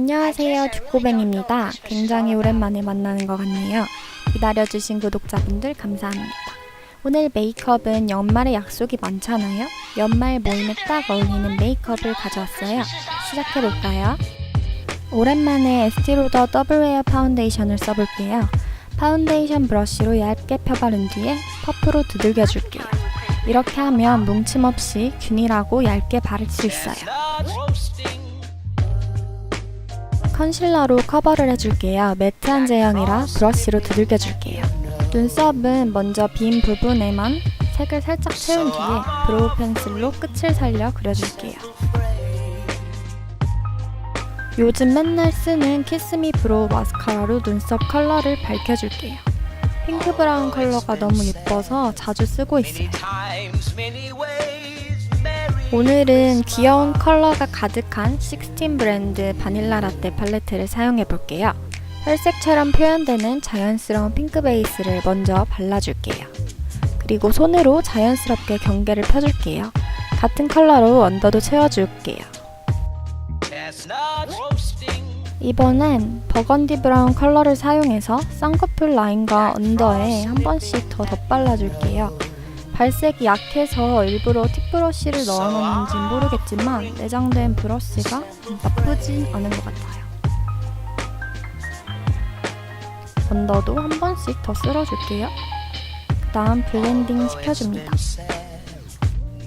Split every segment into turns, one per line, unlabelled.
안녕하세요. 듀꼬뱅입니다. 굉장히 오랜만에 만나는 것 같네요. 기다려주신 구독자분들 감사합니다. 오늘 메이크업은 연말에 약속이 많잖아요. 연말 모임에 딱 어울리는 메이크업을 가져왔어요. 시작해볼까요? 오랜만에 에스티로더 더블 웨어 파운데이션을 써볼게요. 파운데이션 브러쉬로 얇게 펴바른 뒤에 퍼프로 두들겨줄게요. 이렇게 하면 뭉침 없이 균일하고 얇게 바를 수 있어요. 컨실러로 커버를 해줄게요. 매트한 제형이라 브러쉬로 두들겨줄게요. 눈썹은 먼저 빈 부분에만 색을 살짝 채운 뒤에 브로우 펜슬로 끝을 살려 그려줄게요. 요즘 맨날 쓰는 키스미 브로우 마스카라로 눈썹 컬러를 밝혀줄게요. 핑크 브라운 컬러가 너무 예뻐서 자주 쓰고 있어요. 오늘은 귀여운 컬러가 가득한 16 브랜드 바닐라 라떼 팔레트를 사용해 볼게요. 혈색처럼 표현되는 자연스러운 핑크 베이스를 먼저 발라줄게요. 그리고 손으로 자연스럽게 경계를 펴줄게요. 같은 컬러로 언더도 채워줄게요. 이번엔 버건디 브라운 컬러를 사용해서 쌍꺼풀 라인과 언더에 한 번씩 더 덧발라줄게요. 발색이 약해서 일부러 팁브러쉬를 넣어놓는지 모르겠지만 내장된 브러쉬가 나쁘진 않은 것 같아요. 언더도 한 번씩 더 쓸어줄게요. 그 다음 블렌딩 시켜줍니다.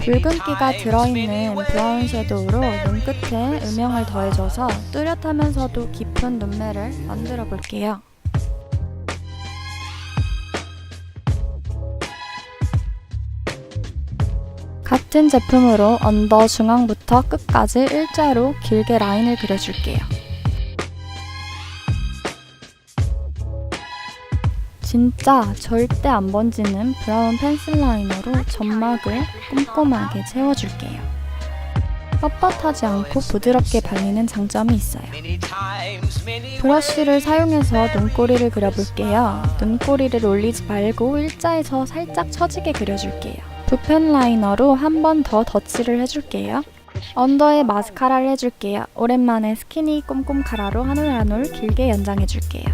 붉은기가 들어있는 브라운 섀도우로 눈끝에 음영을 더해줘서 뚜렷하면서도 깊은 눈매를 만들어 볼게요. 같은 제품으로 언더 중앙부터 끝까지 일자로 길게 라인을 그려줄게요. 진짜 절대 안 번지는 브라운 펜슬 라이너로 점막을 꼼꼼하게 채워줄게요. 뻣뻣하지 않고 부드럽게 발리는 장점이 있어요. 브러쉬를 사용해서 눈꼬리를 그려볼게요. 눈꼬리를 올리지 말고 일자에서 살짝 처지게 그려줄게요. 붓펜 라이너로 한 번 더 덧칠을 해줄게요. 언더에 마스카라를 해줄게요. 오랜만에 스키니 꼼꼼 카라로 한 올 한 올 길게 연장해줄게요.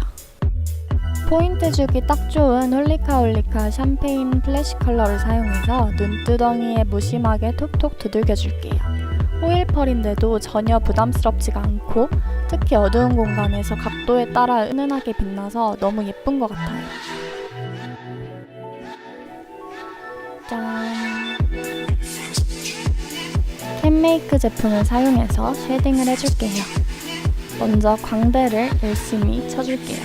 포인트 주기 딱 좋은 홀리카 홀리카 샴페인 플래시 컬러를 사용해서 눈두덩이에 무심하게 톡톡 두들겨줄게요. 호일 펄인데도 전혀 부담스럽지가 않고 특히 어두운 공간에서 각도에 따라 은은하게 빛나서 너무 예쁜 것 같아요. 짠. 캔메이크 제품을 사용해서 쉐딩을 해줄게요. 먼저 광대를 열심히 쳐줄게요.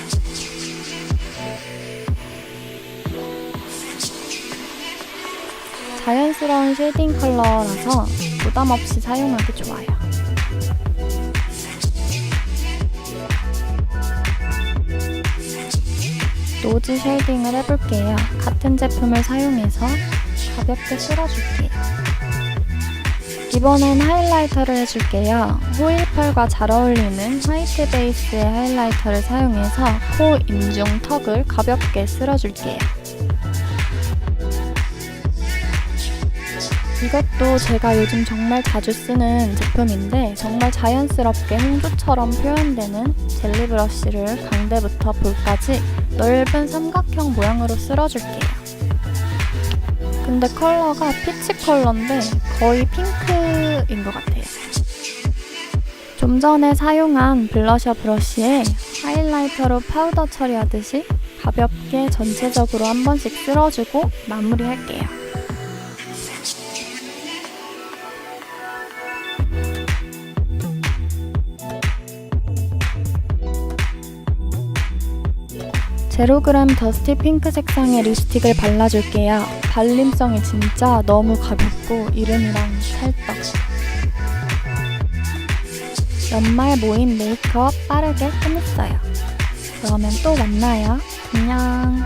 자연스러운 쉐딩 컬러라서 부담 없이 사용하기 좋아요. 노즈 쉐딩을 해볼게요. 같은 제품을 사용해서 가볍게 쓸어줄게요. 이번엔 하이라이터를 해줄게요. 호일 펄과 잘 어울리는 화이트 베이스의 하이라이터를 사용해서 코 인중 턱을 가볍게 쓸어줄게요. 이것도 제가 요즘 정말 자주 쓰는 제품인데 정말 자연스럽게 홍조처럼 표현되는 젤리 브러쉬를 광대부터 볼까지 넓은 삼각형 모양으로 쓸어줄게요. 근데 컬러가 피치 컬러인데 거의 핑크인 것 같아요. 좀 전에 사용한 블러셔 브러쉬에 하이라이터로 파우더 처리하듯이 가볍게 전체적으로 한 번씩 쓸어주고 마무리할게요. 제로그램 더스티 핑크 색상의 립스틱을 발라줄게요. 발림성이 진짜 너무 가볍고 이름이랑 찰떡. 연말 모임 메이크업 빠르게 끝냈어요. 그러면 또 만나요. 안녕.